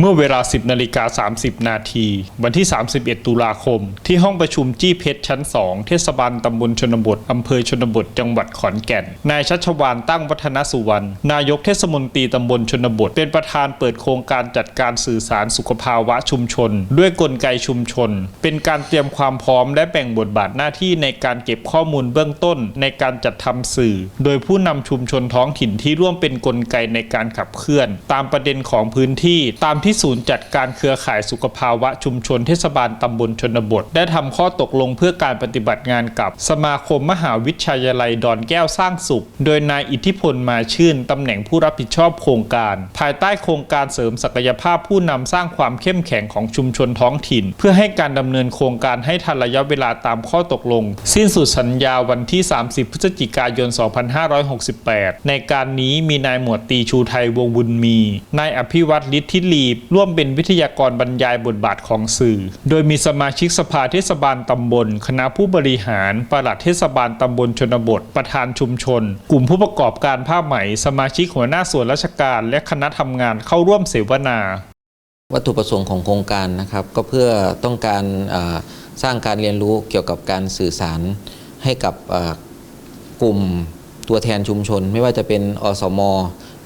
เมื่อเวลา 10นาฬิกา30 นาที วันที่ 31 ตุลาคม ที่ห้องประชุมจี้เพชรชั้น 2 เทศบาลตำบลชนบท อำเภอชนบท จังหวัดขอนแก่น นายชัชวานตั้งวัฒนสุวรรณ นายกเทศมนตรีตำบลชนบท เป็นประธานเปิดโครงการจัดการสื่อสารสุขภาวะชุมชน ด้วยกลไกชุมชน เป็นการเตรียมความพร้อมและแบ่งบทบาทหน้าที่ในการเก็บข้อมูลเบื้องต้นในการจัดทำสื่อ โดยผู้นำชุมชนท้องถิ่นที่ร่วมเป็นกลไกในการขับเคลื่อน ตามประเด็นของพื้นที่ตามที่ศูนย์จัดการเครือข่ายสุขภาวะชุมชนเทศบาลตำบลชนบท ได้ทำข้อตกลงเพื่อการปฏิบัติงานกับสมาคมมหาวิทยาลัยดอนแก้วสร้างสุข โดยนายอิทธิพลมาชื่นตำแหน่งผู้รับผิดชอบโครงการ ภายใต้โครงการเสริมศักยภาพผู้นำสร้างความเข้มแข็งของชุมชนท้องถิ่น เพื่อให้การดำเนินโครงการให้ทันระยะเวลาตามข้อตกลง สิ้นสุดสัญญาวันที่ 30 พฤศจิกายน 2568 ในการนี้มีนายหมวดตีชูไทยวงบุญมี นายอภิวัตรฤทธิลีร่วมเป็นวิทยากรบรรยายบทบาทของสื่อ โดยมีสมาชิกสภาเทศบาลตำบล คณะผู้บริหาร ปลัดเทศบาลตำบลชนบท ประธานชุมชน กลุ่มผู้ประกอบการผ้าไหม สมาชิกหัวหน้าส่วนราชการ และคณะทำงานเข้าร่วมเสวนา วัตถุประสงค์ของโครงการนะครับ ก็เพื่อต้องการสร้างการเรียนรู้เกี่ยวกับการสื่อสารให้กับกลุ่มตัวแทนชุมชน ไม่ว่าจะเป็นอสม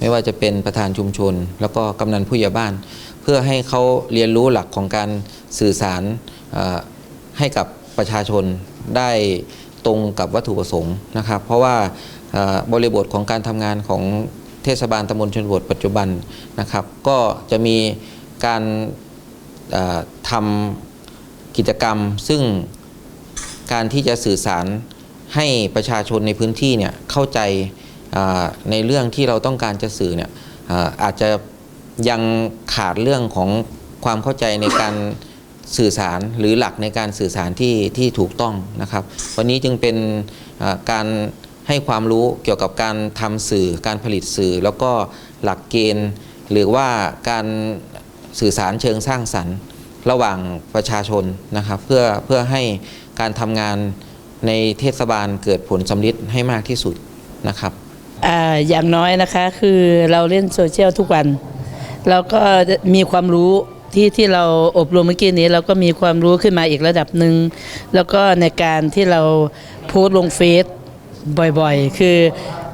ไม่ว่าจะเป็นประธานชุมชน แล้วก็กำนันผู้ใหญ่บ้าน เพื่อให้เขาเรียนรู้หลักของการสื่อสารให้กับประชาชนได้ตรงกับวัตถุประสงค์นะครับ เพราะว่าบริบทของการทำงานของเทศบาลตำบลชนบทปัจจุบันนะครับ ก็จะมีการทำกิจกรรม ซึ่งการที่จะสื่อสารให้ประชาชนในพื้นที่เนี่ยเข้าใจ ในเรื่องที่เราต้องการจะสื่อเนี่ยอาจจะยังขาดเรื่องของความเข้าใจในการสื่อสารหรือหลักในการสื่อสารที่ที่ถูกต้องนะครับ วันนี้จึงเป็นการให้ความรู้เกี่ยวกับการทำสื่อการผลิตสื่อ แล้วก็หลักเกณฑ์ หรือว่าการสื่อสารเชิงสร้างสรรค์ ระหว่างประชาชนนะครับ เพื่อเพื่อให้การทำงานในเทศบาลเกิดผลสำลิดให้มากที่สุดนะครับ อย่างน้อยนะคะคือเราเล่นโซเชียลทุกวัน เราก็มีความรู้ที่ที่เราอบรมเมื่อกี้นี้เราก็มีความรู้ขึ้นมาอีกระดับหนึ่งแล้วก็ในการที่เราโพสต์ลงเฟซบ่อยๆ คือ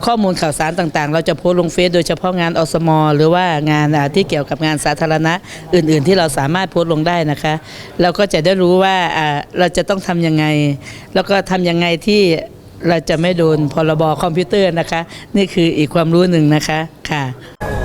ข้อมูลข่าวสารต่างๆ เราจะโพสต์ลงเฟซโดยเฉพาะงานอสม หรือว่างานที่เกี่ยวกับงานสาธารณะอื่นๆ ที่เราสามารถโพสต์ลงได้นะคะ เราก็จะได้รู้ว่าเราจะต้องทำยังไง แล้วก็ทำยังไงที่ เราจะไม่โดนพรบคอมพิวเตอร์นะคะ นี่คืออีกความรู้หนึ่งนะคะค่ะ